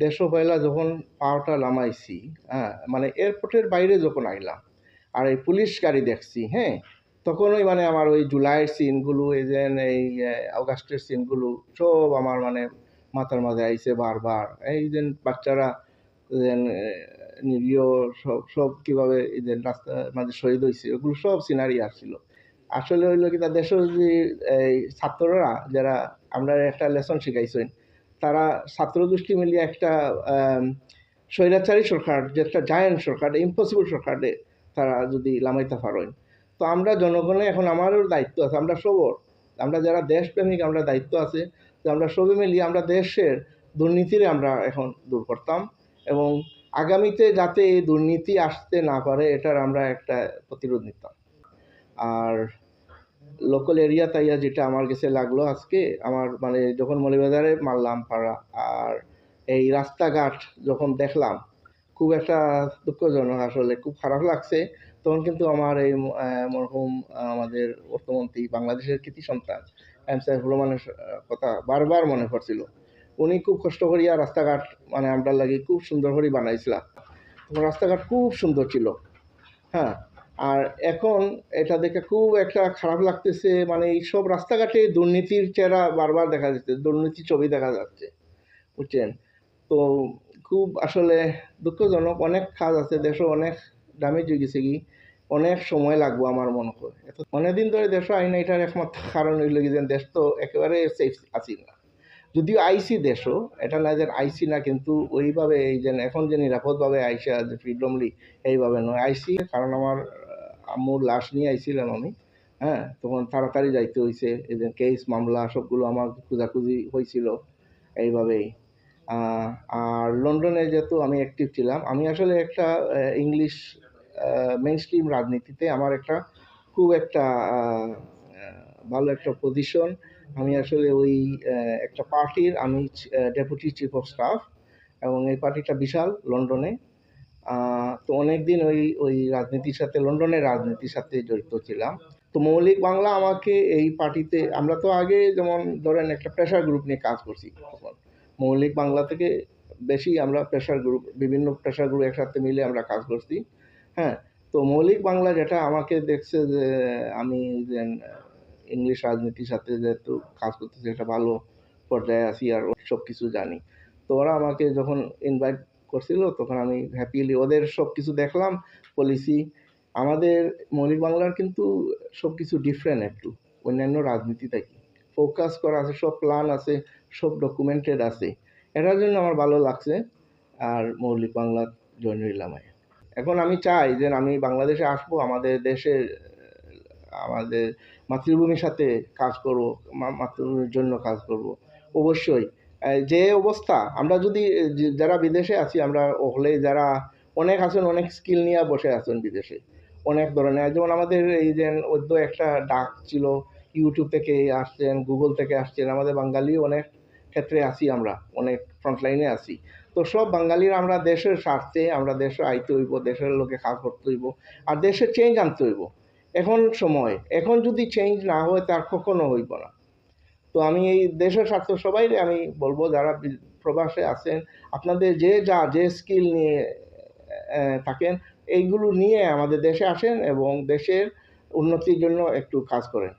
দেড়শো পয়লা যখন পাওয়াটা নামাইছি হ্যাঁ মানে এয়ারপোর্টের বাইরে যখন আইলাম, আর এই পুলিশ গাড়ি দেখছি হ্যাঁ তখনই মানে আমার ওই জুলাইয়ের সিনগুলো, এই যে এই অগাস্টের সিনগুলো সব আমার মানে মাথার মাঝে আইছে বারবার। এই যে বাচ্চারা নিরীহ সব সব কীভাবে এই যে রাস্তার মাঝে শহীদ হয়েছে ওগুলো সব সিনারি আসছিল আসলে হইল কি তার দেশের যে এই ছাত্ররা, যারা আমরা একটা লেসন শিখাইছেন তারা ছাত্র গোষ্ঠী মিলিয়ে একটা স্বৈরাচারী সরকার, যে একটা জায়ান্ট সরকার ইম্পসিবল সরকারে তারা যদি লামাইতে পারেন। তো আমরা জনগণে এখন আমারও দায়িত্ব আছে, আমরা সবর। আমরা যারা দেশপ্রেমিক, আমরা দায়িত্ব আছে যে আমরা সবে মিলিয়ে আমরা দেশের দুর্নীতিরে আমরা এখন দূর করতাম এবং আগামীতে যাতে এই দুর্নীতি আসতে না পারে, এটার আমরা একটা প্রতিরোধ নিতাম। আর লোকাল এরিয়া তাইয়া যেটা আমার কাছে লাগল আজকে, আমার মানে যখন মলিবাজারে মারলাম পাড়া, আর এই রাস্তাঘাট যখন দেখলাম, খুব একটা দুঃখজনক আসলে, খুব খারাপ লাগছে। তখন কিন্তু আমার এই মরহুম আমাদের অর্থমন্ত্রী, বাংলাদেশের কৃতি সন্তান, এম সাইফুর রহমানের কথা বারবার মনে পড়ছিল। উনি খুব কষ্ট করিয়া রাস্তাঘাট মানে আমরা লাগি খুব সুন্দর করে বানাইছিলাম রাস্তাঘাট খুব সুন্দর ছিল। হ্যাঁ আর এখন এটা দেখে খুব একটা খারাপ লাগতেছে মানে এই সব রাস্তাঘাটে দুর্নীতির চেহারা বারবার দেখা যাচ্ছে, দুর্নীতির ছবি দেখা যাচ্ছে, বুঝছেন? তো খুব আসলে দুঃখজনক, অনেক কাজ আছে, দেশে অনেক ড্যামেজ হয়ে গেছে কি, অনেক সময় লাগবো আমার মনে হয়। অনেকদিন ধরে দেশ আইন এটার একমাত্র কারণ হইল কি দেশ তো একেবারে সেফ আছি না। যদিও আইসি দেশও, এটা না যে আইসি না, কিন্তু ওইভাবে এই যে এখন যে নিরাপদভাবে আইসা যে ফ্রিডমলি এইভাবে নয়। আইসি, কারণ আমার আম্মুর লাশ নিয়ে আইছিলাম আমি হ্যাঁ তখন তাড়াতাড়ি যাইতে হয়েছে যে কেস মামলা সবগুলো আমার খোঁজাখুঁজি হয়েছিল এইভাবেই। আর লন্ডনে যেহেতু আমি অ্যাক্টিভ ছিলাম, আমি আসলে একটা ইংলিশ মেইন স্ট্রিম রাজনীতিতে আমার একটা খুব একটা ভালো একটা পজিশন আমি আসলে ওই একটা পার্টির, আমি ডেপুটি চিফ অফ স্টাফ এবং এই পার্টিটা বিশাল লন্ডনে। তো অনেক দিন ওই ওই রাজনীতির সাথে, লন্ডনের রাজনীতির সাথে জড়িত ছিলাম। তো মৌলিক বাংলা আমাকে এই পার্টিতে, আমরা তো আগে যেমন ধরেন একটা প্রেশার গ্রুপ নিয়ে কাজ করছি মৌলিক বাংলা থেকে বেশি আমরা প্রেশার গ্রুপ বিভিন্ন প্রেশার গ্রুপ একসাথে মিলে আমরা কাজ করছি। হ্যাঁ তো মৌলিক বাংলা যেটা আমাকে দেখছে যে, আমি যে ইংলিশ রাজনীতির সাথে যেহেতু কাজ করতেছি, একটা ভালো পর্যায়ে আছি আর সব কিছু জানি। তো ওরা আমাকে যখন ইনভাইট করছিল, তখন আমি হ্যাপিলি ওদের সব কিছু দেখলাম পলিসি আমাদের মৌলিক বাংলার কিন্তু সব কিছু ডিফারেন্ট একটু, অন্যান্য রাজনীতি থেকে। ফোকাস করা আছে, সব প্ল্যান আছে, সব ডকুমেন্টেড আছে। এটার জন্য আমার ভালো লাগছে, আর মৌলিক বাংলা জয়েন হইলাম আমি। এখন আমি চাই যে আমি বাংলাদেশে আসব, আমাদের দেশের, আমাদের মাতৃভূমির সাথে কাজ করব মাতৃভূমির জন্য কাজ করব। অবশ্যই যে অবস্থা, আমরা যদি যারা বিদেশে আছি, আমরা হলে যারা অনেক আছেন, অনেক স্কিল নিয়ে বসে আছেন বিদেশে। অনেক ধরনের যেমন আমাদের এই যে ওদ্য একটা ডাক ছিল ইউটিউব থেকে আসছেন গুগল থেকে আসছেন, আমাদের বাঙালি অনেক ক্ষেত্রে আছি আমরা, অনেক ফ্রন্টলাইনে আছি। তো সব বাঙালির আমরা দেশের স্বার্থে, আমরা দেশে আইতে হইব, দেশের লোকে কাজ করতে হইব, আর দেশে চেঞ্জ আনতে হইব। এখন সময়, এখন যদি চেঞ্জ না হয়, তার কখনো হইব না। তো আমি এই দেশের স্বার্থ সবাই আমি বলব, যারা প্রবাসে আছেন, আপনাদের যে যা, যে স্কিল নিয়ে থাকেন, এইগুলো নিয়ে আমাদের দেশে আসেন এবং দেশের উন্নতির জন্য একটু কাজ করেন।